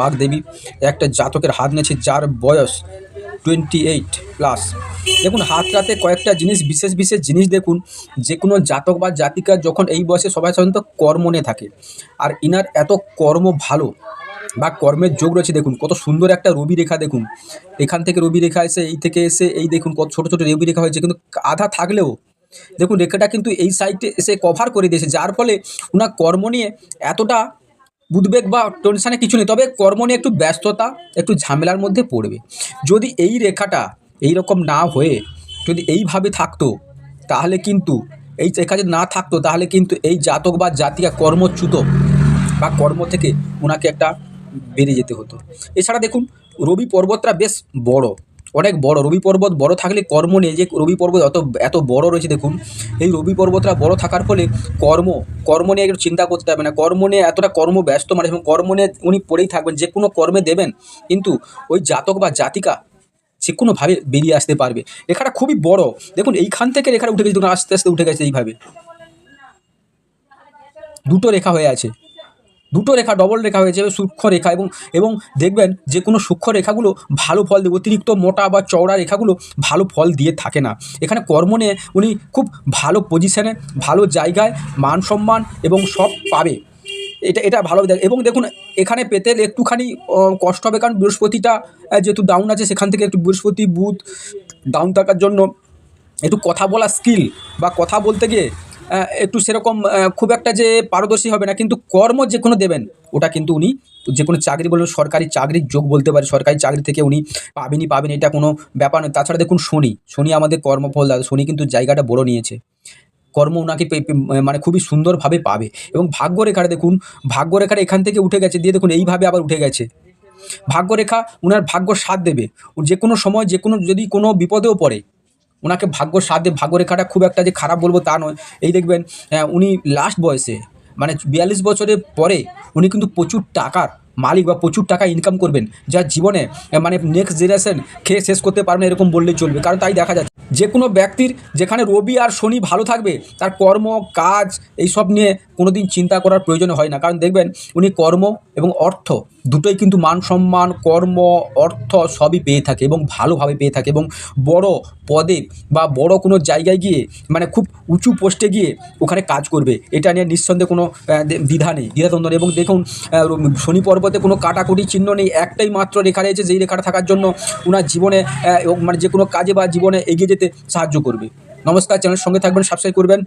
বাঘ দেবী একটা জাতকের হাত নিয়েছে যার বয়স টোয়েন্টি এইট প্লাস দেখুন হাত রাতে কয়েকটা জিনিস, বিশেষ বিশেষ জিনিস দেখুন, যে কোনো জাতক বা জাতিকা যখন এই বয়সে সবাই সাধারণত কর্ম নিয়ে থাকে। আর ইনার এত কর্ম ভালো বা কর্মের যোগ রয়েছে, দেখুন, কত সুন্দর একটা রবি রেখা দেখুন। এখান থেকে রবি রেখা এসে, এই থেকে এসে, এই দেখুন, কত ছোটো ছোটো রবি রেখা হয়েছে। কিন্তু আধা থাকলেও, দেখুন, রেখাটা কিন্তু এই সাইডে এসে কভার করে দিয়েছে। যার ফলে ওনার কর্ম নিয়ে এতটা উদ্বেগ বা টেনশানে কিছু নেই, তবে কর্ম নিয়ে একটু ব্যস্ততা, একটু ঝামেলার মধ্যে পড়বে। যদি এই রেখাটা এই রকম না হয়ে, যদি এইভাবে থাকতো, তাহলে কিন্তু এই রেখা যদি না থাকতো, তাহলে কিন্তু এই জাতক বা জাতিকা কর্মচ্যুত বা কর্ম থেকে ওনাকে একটা বেরিয়ে যেতে হতো। এছাড়া দেখুন, রবি পর্বতটা বেশ বড়। অনেক বড়। রবি পর্বত বড় থাকলে কর্ম নিয়ে যে রবি পর্বত অত এত বড় রয়েছে দেখুন। এই রবি পর্বতটা বড় থাকার ফলে কর্ম কর্ম নিয়ে একটু চিন্তা করতে হবে না। কর্ম নিয়ে এতটা কর্ম ব্যস্ত মানে এবং কর্ম নিয়ে উনি পড়েই থাকবেন। যে কোনো কর্মে দেবেন, কিন্তু ওই জাতক বা জাতিকা যে কোনোভাবে বেরিয়ে আসতে পারবে। রেখাটা খুবই বড়। দেখুন, এইখান থেকে রেখাটা উঠে গেছে আস্তে আস্তে উঠে গেছে এইভাবে। দুটো রেখা হয়ে আছে। দুটো রেখা ডবল রেখা হয়েছে সূক্ষ্ম রেখা এবং এবং দেখবেন যে কোনো সূক্ষ্ম রেখাগুলো ভালো ফল দেবে অতিরিক্ত মোটা বা চওড়া রেখাগুলো ভালো ফল দিয়ে থাকে না। এখানে কর্ম নিয়ে উনি খুব ভালো পজিশনে ভালো জায়গায় মান সম্মান এবং সব পাবে। এটা এটা ভালো দেখ, এবং দেখুন এখানে পেতে একটুখানি কষ্ট হবে কারণ বৃহস্পতিটা যেহেতু ডাউন আছে, সেখান থেকে একটু বৃহস্পতি, বুধ ডাউন থাকার জন্য একটু কথা বলা স্কিল বা কথা বলতে গিয়ে একটু সেরকম খুব একটা যে পারদর্শী হবে না, কিন্তু কর্ম যে কোনো দেবেন, ওটা কিন্তু উনি যে কোনো চাকরি বলুন, সরকারি চাকরির যোগ বলতে পারে, সরকারি চাকরি থেকে উনি পাবেনই পাবেন, এটা কোনো ব্যাপার নয়। তাছাড়া দেখুন শনি শনি আমাদের কর্মফল দাদা, শনি কিন্তু জায়গাটা বড় নিয়েছে। কর্ম ওনাকে মানে খুবই সুন্দরভাবে পাবে। এবং ভাগ্যরেখাটা দেখুন ভাগ্যরেখাটা এখান থেকে উঠে গেছে, দিয়ে দেখুন এইভাবে আবার উঠে গেছে। ভাগ্যরেখা ওনার ভাগ্য সাথ দেবে। যে কোনো সময় যে কোনো যদি কোনো বিপদেও পড়ে ওনাকে ভাগ্য সাথ ভাগ্য ভাগ্যরেখাটা খুব একটা যে খারাপ বলব তা নয়। এই দেখবেন উনি লাস্ট বয়সে মানে বিয়াল্লিশ বছরের পরে উনি কিন্তু প্রচুর টাকার মালিক বা প্রচুর টাকা ইনকাম করবেন যা জীবনে মানে নেক্সট জেনারেশন খেয়ে শেষ করতে পারবেন এরকম বললেই চলবে। কারণ তাই দেখা যাচ্ছে, যে কোনো ব্যক্তির যেখানে রবি আর শনি ভালো থাকবে, তার কর্ম, কাজ এইসব নিয়ে কোনো দিন চিন্তা করার প্রয়োজন হয় না। কারণ দেখবেন, উনি কর্ম এবং অর্থ দুটোই কিন্তু মান সম্মান, কর্ম, অর্থ সবই পেয়ে থাকে এবং ভালোভাবে পেয়ে থাকে এবং বড় পদে বা বড় কোনো জায়গায় গিয়ে মানে খুব উঁচু পোস্টে গিয়ে ওখানে কাজ করবে। এটা নিয়ে নিঃসন্দেহে কোনো দ্বিধা নেই, দ্বিধাদ্বন্দ্ব এবং দেখুন শনি পর্বতে কোনো কাটাকুটি চিহ্ন নেই। একটাই মাত্র রেখা রয়েছে, যেই রেখাটা থাকার জন্য ওনার জীবনে মানে যে কোনো কাজে বা জীবনে এগিয়ে যেতে সাহায্য করবে। নমস্কার, চ্যানেলের সঙ্গে থাকবেন সাবস্ক্রাইব করবেন।